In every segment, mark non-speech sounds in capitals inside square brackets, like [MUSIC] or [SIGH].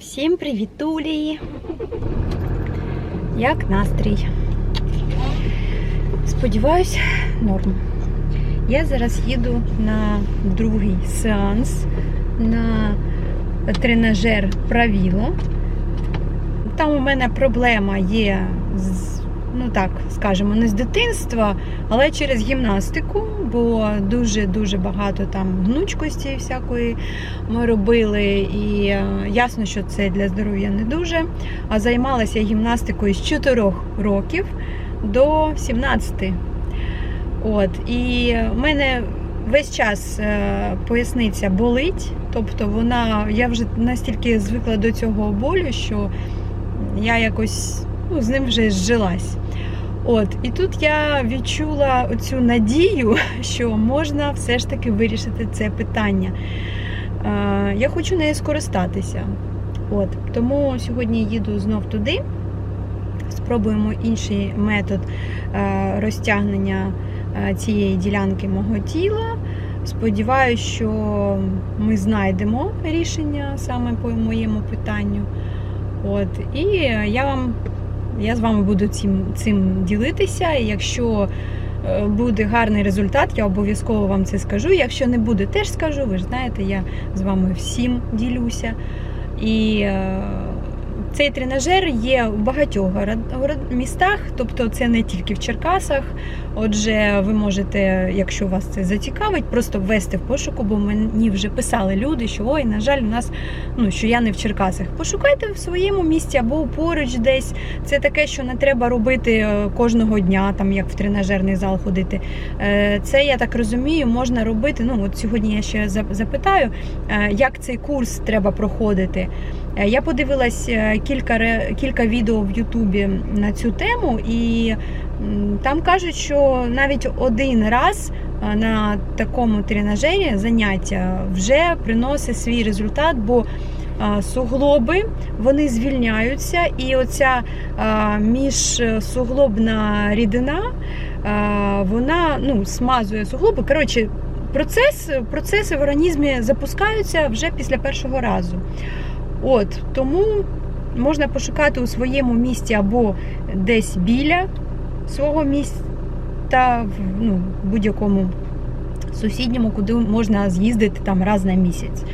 Всім привітулі! Як настрій? Сподіваюсь, норм. Я зараз їду на другий сеанс на тренажер правіло. Там у мене проблема є з, ну так скажемо, не з дитинства, але через гімнастику, бо дуже-дуже багато там гнучкості всякої ми робили, і е, ясно, що це для здоров'я не дуже. А займалася гімнастикою з 4 років до 17. От, і в мене весь час е, поясниця болить, тобто вона, я вже настільки звикла до цього болю, що я якось ну, з ним вже зжилась. От, і тут я відчула оцю надію, [LAUGHS] що можна все ж таки вирішити це питання. Е, я хочу нею скористатися. От, тому сьогодні їду знов туди. Спробуємо інший метод е, розтягнення е, цієї ділянки мого тіла. Сподіваюсь, що ми знайдемо рішення саме по моєму питанню. От, і я вам я з вами буду цим, цим ділитися. І якщо е, буде гарний результат, я обов'язково вам це скажу. Якщо не буде, теж скажу. Ви ж знаєте, я з вами всім ділюся. І е, цей тренажер є в багатьох містах, тобто це не тільки в Черкасах. Отже, ви можете, якщо вас це зацікавить, просто ввести в пошуку, бо мені вже писали люди, що ой, на жаль, у нас ну що я не в Черкасах. Пошукайте в своєму місті або поруч десь. Це таке, що не треба робити е, кожного дня, там як в тренажерний зал ходити. Е, Це я так розумію, можна робити. Ну от сьогодні я ще запитаю, е, як цей курс треба проходити. Я подивилась кілька кілька відео в Ютубі на цю тему, і там кажуть, що навіть один раз на такому тренажері заняття вже приносить свій результат, бо суглоби вони звільняються, і оця міжсуглобна рідина вона ну, смазує суглоби. Коротше, процес, процеси в організмі запускаються вже після першого разу. От тому можна пошукати у своєму місті або десь біля свого міста, в ну, будь-якому сусідньому, куди можна з'їздити там раз на місяць.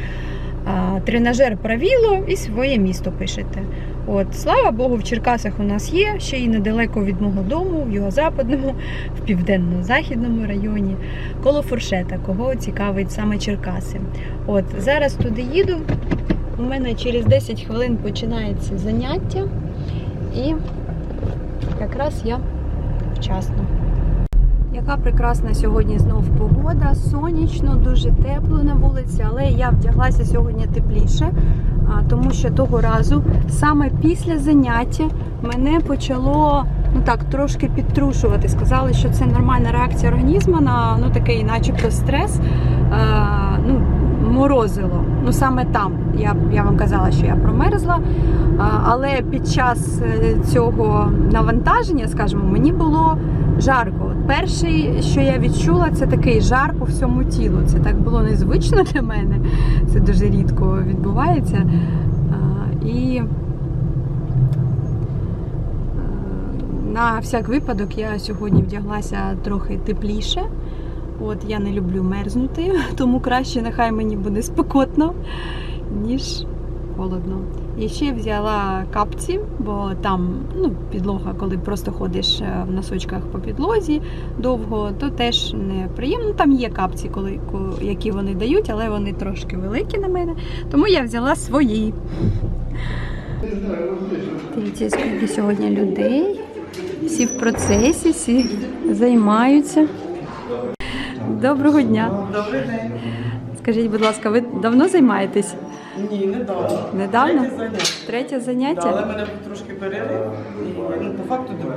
Тренажер правіло і своє місто пишете. От, слава Богу, в Черкасах у нас є, ще й недалеко від мого дому, в юго-западному, в південно-західному районі, коло фуршета, кого цікавить саме Черкаси. От зараз туди їду. У мене через 10 хвилин починається заняття, і якраз я вчасно. Яка прекрасна сьогодні знов погода, сонячно, дуже тепло на вулиці, але я вдяглася сьогодні тепліше, тому що того разу, саме після заняття, мене почало ну так трошки підтрушувати. Сказали, що це нормальна реакція організму на ну такий, начебто, стрес. Морозило. Ну саме там. Я, я вам казала, що я промерзла. Але під час е, цього навантаження, скажімо, мені було жарко. От перший, що я відчула, це такий жар по всьому тілу. Це так було незвично для мене. Це дуже рідко відбувається. І е, на всяк випадок я сьогодні вдяглася трохи тепліше. От я не люблю мерзнути, [LAUGHS] тому краще нехай мені буде спекотно, ніж холодно. І ще взяла капці, бо там ну, підлога, коли просто ходиш е, в носочках по підлозі довго, то теж неприємно. Там є капці, коли, ко- які вони дають, але вони трошки великі на мене. Тому я взяла свої. Дивіться, скільки сьогодні людей. Всі в процесі, всі займаються. Доброго дня. Добрий день. Скажіть, будь ласка, ви давно займаєтесь? Ні, недавно. Недавно? Третє заняття. Третє Да, але мене трошки перерив, і ну, по факту друге.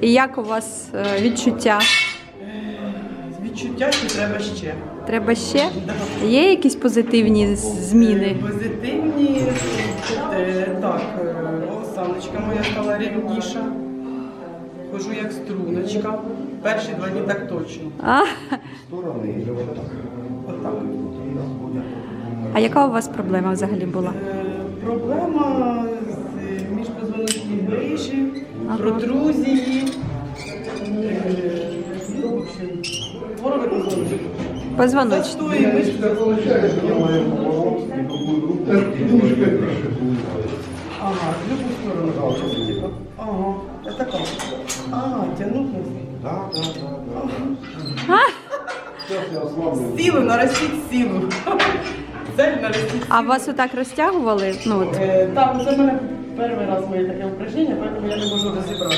І як у вас е, відчуття? Відчуття, що треба ще. Треба ще? Є якісь позитивні з- зміни? Е, Позитивні. Е, Так, е, моя стала рівніша. Хожу як струночка. Перші два дні так точно. А, а яка у вас проблема взагалі була? Е, проблема з міжпозвоночній грижі, Ага. протрузії. е, Ну, в позвоночник. Ага, в любу сторону. Ага, я така. А, тягнув. Да, да, да, да. Я. Силу, нарастить силу. Цель нарастить А вас отак розтягували? Ну, от. Е, Так, це в мене перший раз моє таке упражнення, тому я не можу розібрати.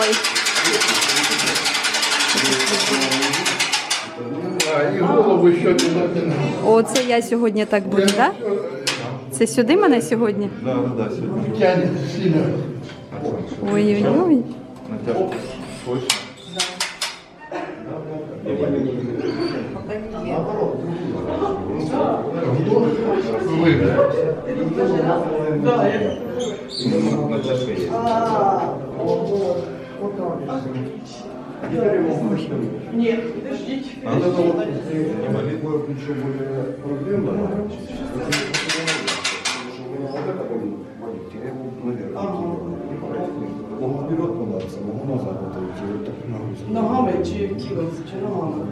Ой. А, и голову туда тянуть. Оце я сьогодні так буду, так? Да? Це сюди мене сьогодні? Да, да, да, сегодня. Тянет сильно. Ой-ой-ой. Натяжка точно. Вы. Да, я... Натяжка есть. Ні, підождіть. А вот это вот не болит? Такое плечо более проблемное. Вот это болит. Я его так. Ногами чи тілом, чи ногами?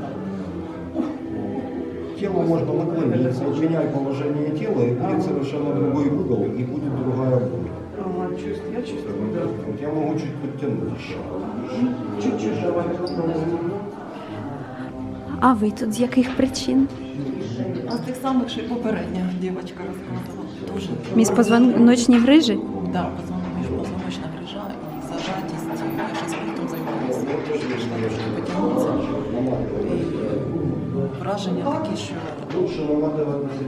Тело можно наклониться, меняй положение тела, и будет совершенно другой угол, и будет другая боль. Ага, чувствую, я чувствую. да. Вот я могу чуть подтянуть еще. Чуть-чуть давай. А ви тут з яких причин? А з тих самих, що й попередня дівчинка розказувала. Дуже. Міжпозвоночні грижі? Да, позвонок Дуже важливо, щоб. І враження такі, що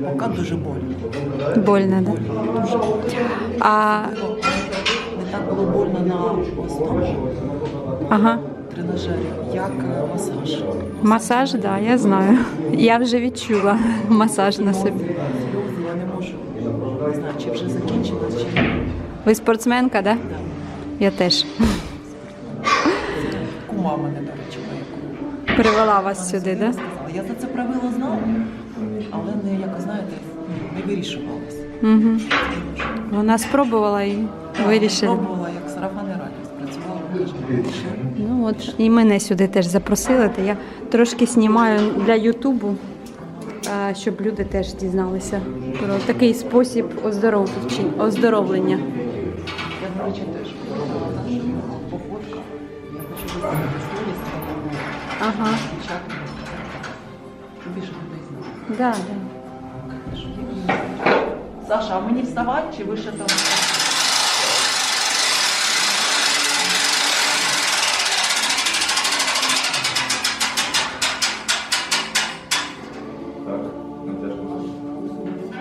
поки дуже больно. Больно, да? А, Не так було больно на основному ага. тренажері, як е, масаж. Масаж, так, да, я знаю. Я вже відчула масаж на собі. Я не можу. Не знаю, чи вже закінчилось, чи ні. Ви спортсменка, так? Да? Я теж. Кума мене, до речі, кума. Привела вас сюди, так? Да? Сказала. Я за це правило знала, але не якось, знаєте, не вирішувалася. Угу. Вона спробувала і вирішила. Пробувала, як сарафанне радіо, спрацювала дуже. Ну от і мене сюди теж запросили. То я трошки знімаю для Ютубу, а, щоб люди теж дізналися про такий спосіб оздоровлення. Я, до речі, Ага, дівчатам, щоб більше людей знали. да, да. Щоб їх не- Саша, а мені вставати чи ви ще там? Так, натяжка.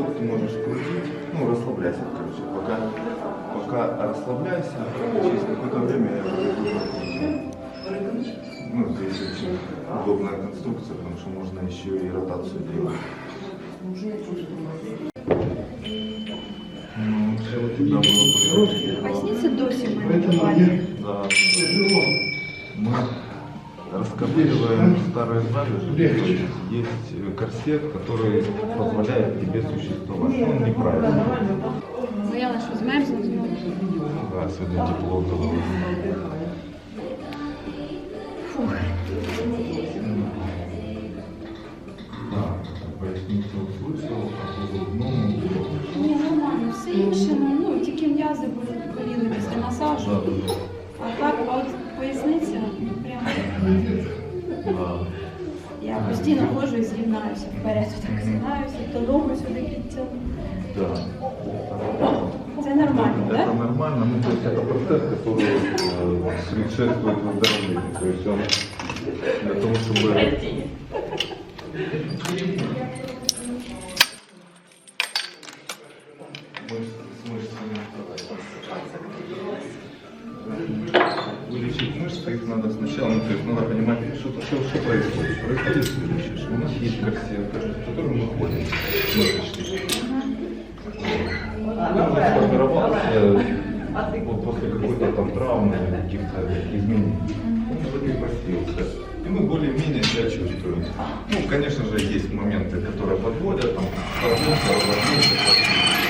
Тут ты можешь крутить, ну расслабляйся, короче, пока, пока расслабляйся, через какое-то время я буду Ну, здесь очень удобная конструкция, потому что можно еще и ротацию делать. Ну, Поясниця досі в Да Мы расковыриваем старые залежи. То есть есть э, корсет, который позволяет тебе существовать. Он неправильный. Боялась, що змерзну знову. Да, сегодня тепло было. Да, поясницу услышал, а по грудному Ні, нормально, все інше, ну тільки м'язи були боліли після масажу. Да, да, А так, а от поясниця прямо. да. Я постійно ходжу і згинаюся вперед, так згинаюся, то ногу сюди підтягну. Да. Це нормально, Это так? нормально, ну то есть это процесс, который э, предшествует выздоровлению. То есть он для того, чтобы мышцы с мышцами вылечить мышцы, их надо сначала, ну, то есть надо понимать, что, что, что происходит. Происходит следующее, что у нас есть корсет, в который мы ходим, мышечный. Ну, сформировался вот после какой-то там травмы, каких-то изменений. Он закрепостился. И мы более-менее себя чувствуем. Ну, конечно же, есть моменты, которые подводят, там, разминка, разминка, Ага.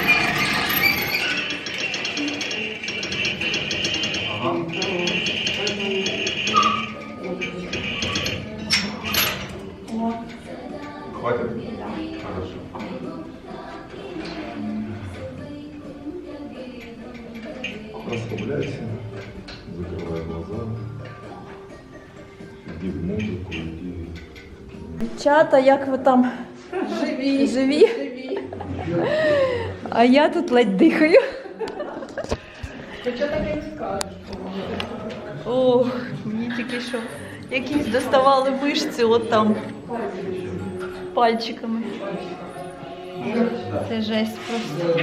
Расслабляйся, закрывай глаза, иди в музыку, иди. Чата, як ви там? Живі. Живі? А я тут ледь дихаю. Хоча так і скажеш. Ох, мені тільки що якісь доставали мишці от там пальчиками. Це жесть просто.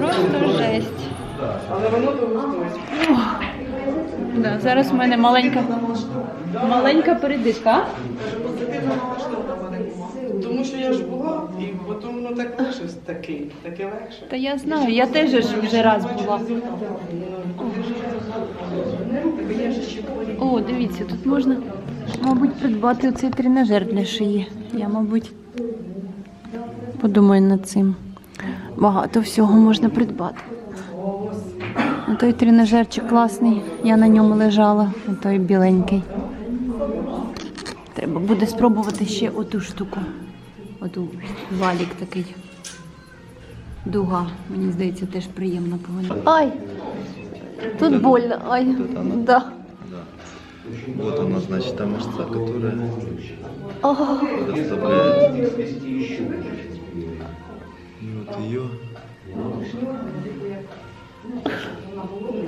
Просто жесть. Але воно того стоїть. Да, зараз в мене маленька, маленька передишка. Позитивно налаштована. Тому що я ж була, і потім воно так легше таке, таке легше. Та я знаю, я теж ж вже раз була. О, дивіться, тут можна, мабуть, придбати оцей тренажер для шиї. Я, мабуть, подумаю над цим. Багато всього можна придбати. Той тренажерчик класний, я на ньому лежала, той біленький. Треба буде спробувати ще оту штуку. Оту валік такий. Дуга, мені здається, теж приємно повинна. Ай! Тут больно. Ай, да. Вот она, значит, та мышца, которая расслабляет. И вот ее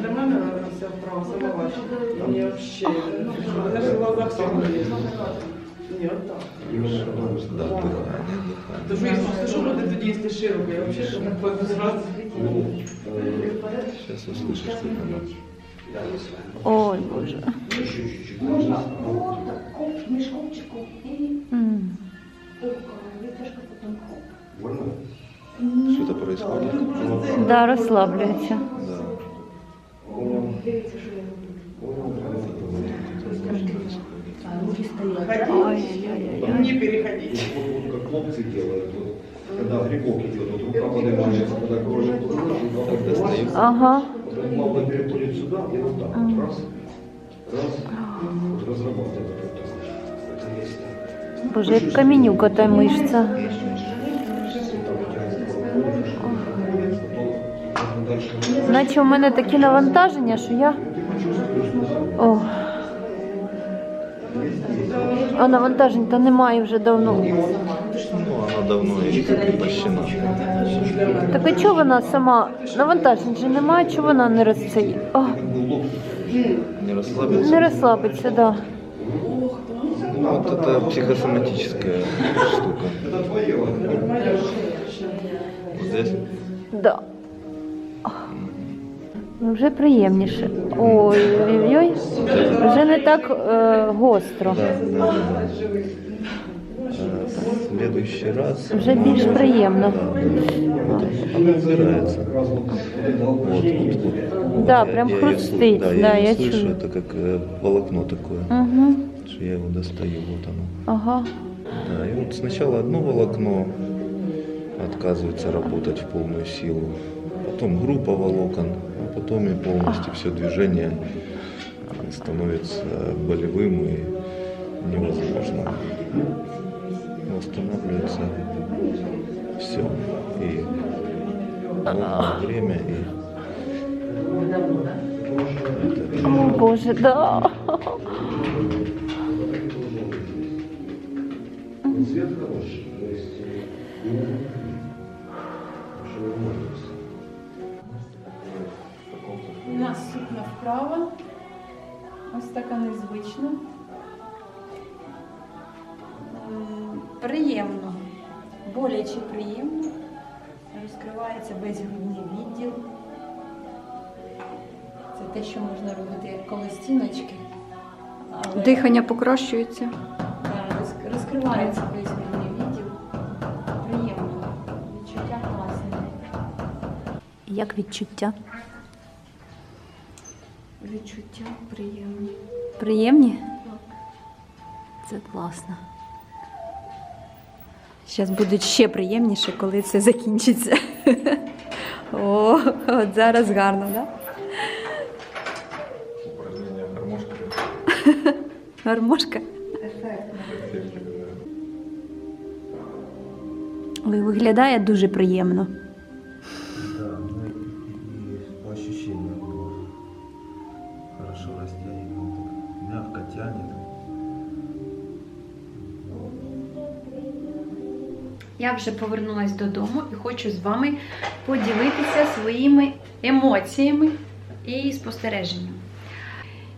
Для мене вся вправа сама важча. Мені взагалі, мене ж в глазах все є. Ні, отак. да, дыхание, Тож дыхание. я що люди тоді, якщо широко, я взагалі що так зразу. Сейчас услышишь, как она. Ой, Боже. М. Что-то происходит? Да, розслаблюється. Да. Не переходіть. Вот как хлопцы делают, когда грибок идет, вот рука поднимается, когда кролик, Так достаю. Ага. плавно переходит сюда и вот так, вот, раз, раз, вот разрабатывает это, это. Боже, як каменюка та мишця. Наче у мене такі навантаження, що я. О. А навантажень то немає вже давно. Ну, она давно и закрепощена. Так а чого вона сама? Навантажень же немає, чого вона не розцей? О, Не расслабился? не розслабиться, да. Ну, вот это психосоматическая штука. Здесь. Да. Ну, Вже приємніше. Ой-ой-ой. Вже не так е, гостро. Да, да, да. А, В следующий раз. Вже більш приємно. Она убирается. Вот, вот, вот. Да, Я- прям я- я хрустит, слышу- да, я, я слышу, чую. это как э, волокно такое. Угу. что Я его достаю, вот оно. Ага. Да, и вот сначала одно волокно отказывается работать в полную силу, Потом группа волокон, а потом и полностью все движение становится болевым и невозможно. Восстанавливается все. И время, и О, Боже, да. Цвет хороший, то есть, сукна вправа. Ось така незвична. Приємно. Боляче приємно. Розкривається весь грудний відділ. Це те, що можна робити як коло стіночки. Але, Дихання покращується. розкривається весь грудний відділ. Приємно. Відчуття класне. Як відчуття? Відчуття приємні. Приємні? Так. Це класно. Зараз будуть ще приємніше, коли це закінчиться. [LAUGHS] О, от зараз гарно, так? Да? Упражнение гармошки. [LAUGHS] Гармошка. Ой, виглядає дуже приємно. Я вже повернулася додому і хочу з вами поділитися своїми емоціями і спостереженням.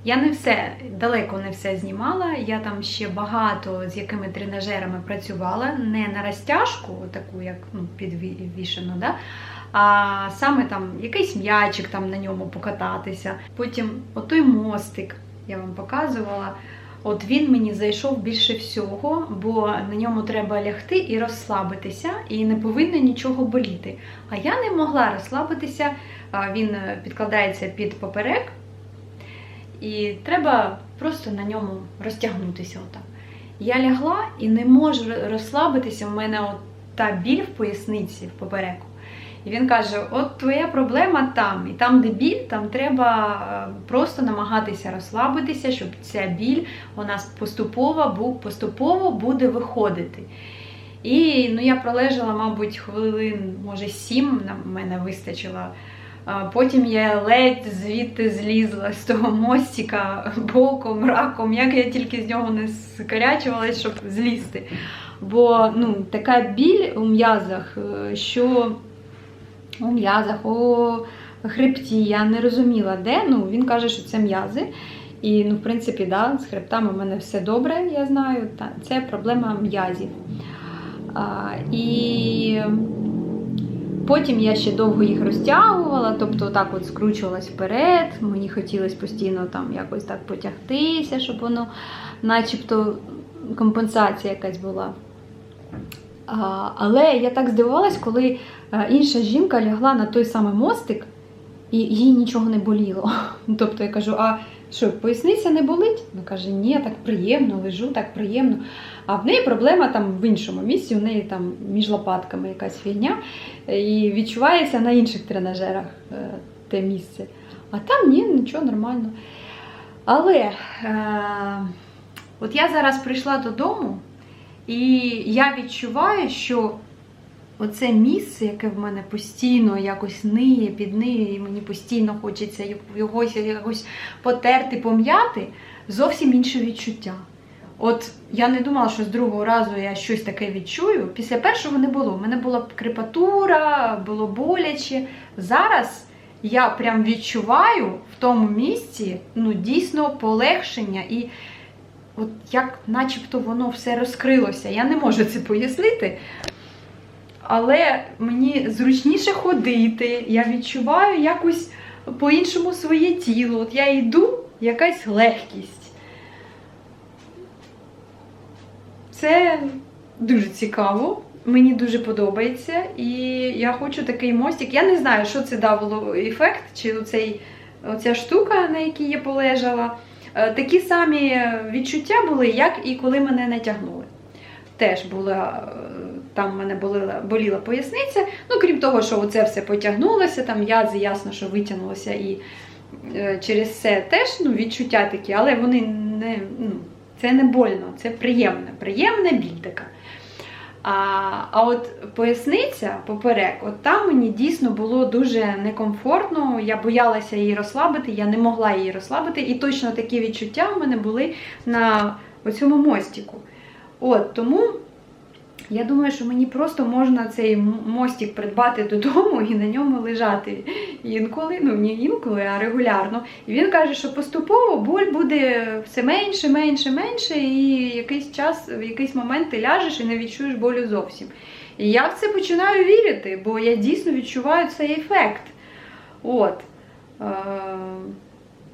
Я не все, далеко не все знімала. Я там ще багато з якими тренажерами працювала, не на розтяжку, таку як ну, підвішено, да? а саме там якийсь м'ячик там на ньому покататися. Потім отой мостик я вам показувала. От він мені зайшов більше всього, бо на ньому треба лягти і розслабитися, і не повинно нічого боліти. А я не могла розслабитися, він е, підкладається під поперек, і треба просто на ньому розтягнутися. Отак. Я лягла і не можу розслабитися. У мене от та біль в поясниці в попереку. І він каже: от твоя проблема там, і там, де біль, там треба е, просто намагатися розслабитися, щоб ця біль у нас поступово, поступово буде виходити. І ну, я пролежала, мабуть, хвилин, може, сім на мене вистачило. Потім я ледь звідти злізла з того мостика боком, раком, як я тільки з нього не скарячувалась, щоб злізти. Бо ну, така біль у м'язах, е, що у м'язах, у хребті, я не розуміла, де. Ну, він каже, що це м'язи. І, ну, в принципі, да, з хребтами в мене все добре, я знаю. Та, це проблема м'язів. І потім я ще довго їх розтягувала, тобто так от скручувалась вперед. Мені хотілося постійно там якось так потягтися, щоб воно, начебто, компенсація якась була. Але я так здивувалась, коли інша жінка лягла на той самий мостик, і їй нічого не боліло. [LAUGHS] Тобто я кажу, а що, поясниця не болить? Ну каже, ні, так приємно, лежу, так приємно. А в неї проблема там в іншому місці, у неї там між лопатками якась фігня, і відчувається на інших тренажерах е, те місце. А там ні, нічого нормально. Але е, от я зараз прийшла додому, і я відчуваю, що оце місце, яке в мене постійно якось ниє, підниє, і мені постійно хочеться його якось потерти, пом'яти, зовсім інше відчуття. От я не думала, що з другого разу я щось таке відчую. Після першого не було. У мене була крепатура, було боляче. Зараз я прям відчуваю в тому місці ну, дійсно полегшення і от як начебто воно все розкрилося. Я не можу це пояснити. Але мені зручніше ходити, я відчуваю якось по-іншому своє тіло. От я йду, якась легкість. Це дуже цікаво, мені дуже подобається. І я хочу такий мостик. Я не знаю, що це давало ефект, чи оцей, оця штука, на якій я полежала. Е, Такі самі відчуття були, як і коли мене натягнули. Теж була, е, там в мене боліла, боліла поясниця. Ну, крім того, що оце все потягнулося, там м'язи ясно, що витягнулося, і е, через це теж ну, відчуття такі, але вони не, ну, це не больно, це приємне, приємна біль така. А, а от поясниця поперек, от там мені дійсно було дуже некомфортно. Я боялася її розслабити, я не могла її розслабити. І точно такі відчуття в мене були на цьому мостику. От тому я думаю, що мені просто можна цей мостик придбати додому і на ньому лежати інколи, ну не інколи, а регулярно. І він каже, що поступово боль буде все менше, менше, менше, і якийсь час, в якийсь момент ти ляжеш і не відчуєш болю зовсім. І я в це починаю вірити, бо я дійсно відчуваю цей ефект. От. Е-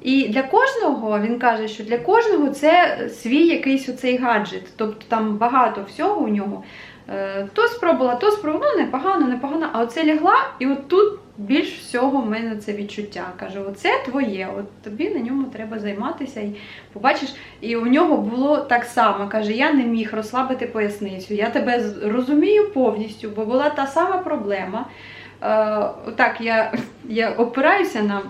і для кожного, він каже, що для кожного це свій якийсь оцей гаджет. Тобто там багато всього у нього. Е, То спробувала, то спробувала, ну непогано, непогано. А оце лягла, і от тут більш всього в мене це відчуття. Каже, оце твоє, от тобі на ньому треба займатися. І побачиш, і у нього було так само. Каже, я не міг розслабити поясницю. Я тебе розумію повністю, бо була та сама проблема. Е, отак я, [LAUGHS] я опираюся на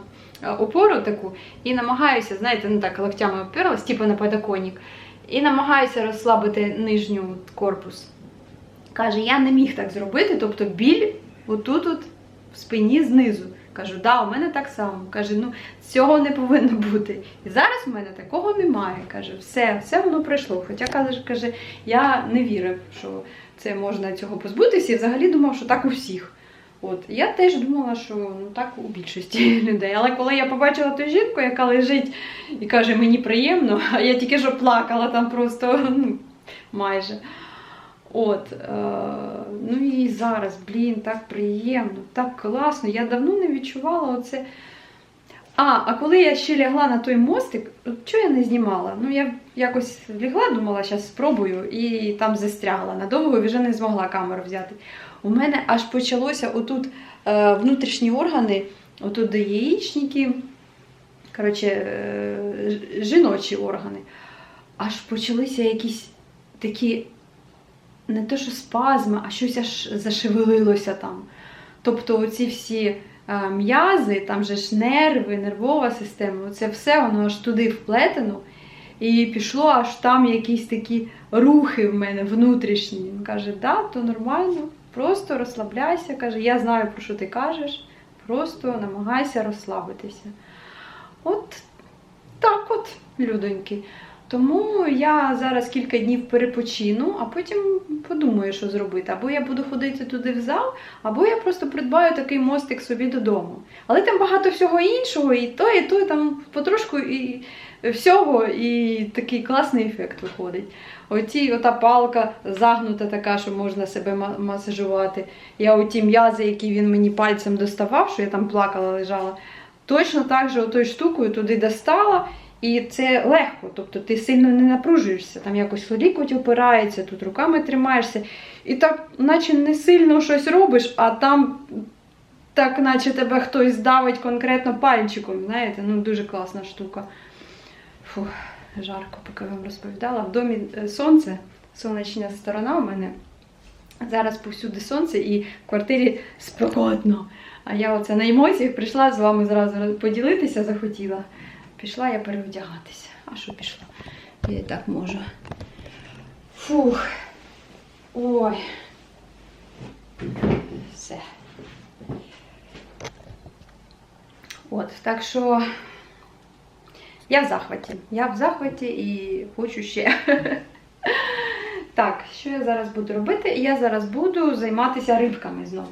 опору таку і намагаюся, знаєте, ну так локтями опиралась, типу на подоконник, і намагаюся розслабити нижню корпус. Каже, я не міг так зробити, тобто біль отут от в спині знизу. Кажу, да, у мене так само. Каже, ну цього не повинно бути. І зараз в мене такого немає. Каже, все, все воно пройшло. Хоча каже, каже, я не вірив, що це можна цього позбутися, і взагалі думав, що так у всіх. От я теж думала, що ну так у більшості [LAUGHS] людей. Але коли я побачила ту жінку, яка лежить і каже, мені приємно, [LAUGHS] а я тільки що плакала там просто [LAUGHS] ну, майже. От, е, ну і зараз, блін, так приємно, так класно. Я давно не відчувала оце. А, а коли я ще лягла на той мостик, чого я не знімала? Ну, я якось лягла, думала, зараз спробую, і там застрягла надовго вже не змогла камеру взяти. У мене аж почалося отут е, внутрішні органи, отут де яєчники, коротше, е, жіночі органи. Аж почалися якісь такі не те, що спазми, а щось аж зашевелилося там. Тобто оці всі е, м'язи, там же ж нерви, нервова система, це все воно аж туди вплетено. І пішло аж там якісь такі рухи в мене внутрішні. Він каже, да, то нормально, просто розслабляйся. Каже, я знаю, про що ти кажеш, просто намагайся розслабитися. От так от, людоньки. Тому я зараз кілька днів перепочину, а потім подумаю, що зробити. Або я буду ходити туди в зал, або я просто придбаю такий мостик собі додому. Але там багато всього іншого, і то, і то, і там потрошку і всього, і такий класний ефект виходить. Оці, ота палка загнута така, що можна себе масажувати. Я оті м'язи, які він мені пальцем доставав, що я там плакала, лежала, точно так же отою штукою туди достала. І це легко, тобто ти сильно не напружуєшся, там якось лікоть опирається, тут руками тримаєшся, і так, наче не сильно щось робиш, а там так, наче тебе хтось давить конкретно пальчиком. Знаєте, ну дуже класна штука. Фух, жарко, поки вам розповідала. В домі е, сонце, сонячна сторона у мене. Зараз повсюди сонце і в квартирі спекотно. А я оце на емоціях прийшла з вами зразу поділитися, захотіла. Пішла я перевдягатися. А що пішла? Я і так можу. Фух. Ой. Все. От, так що я в захваті. Я в захваті і хочу ще. Так, що я зараз буду робити? Я зараз буду займатися рибками знову.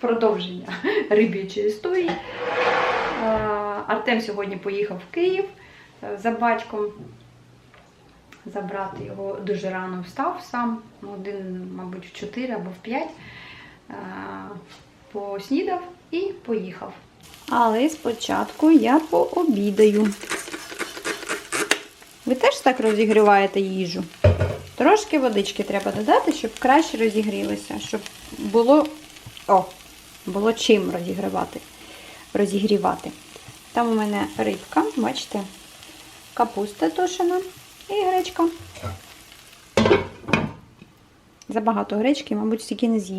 Продовження риб'ячої історії. Артем сьогодні поїхав в Київ е, за батьком. Забрати його дуже рано встав сам, один, мабуть, в 4 або в 5. Е, Поснідав і поїхав. Але спочатку я пообідаю. Ви теж так розігріваєте їжу? Трошки водички треба додати, щоб краще розігрілося, щоб було, о, було чим розігрівати. розігрівати. Там у мене рибка, бачите, капуста тушена і гречка. Забагато гречки, мабуть, стільки не з'їм.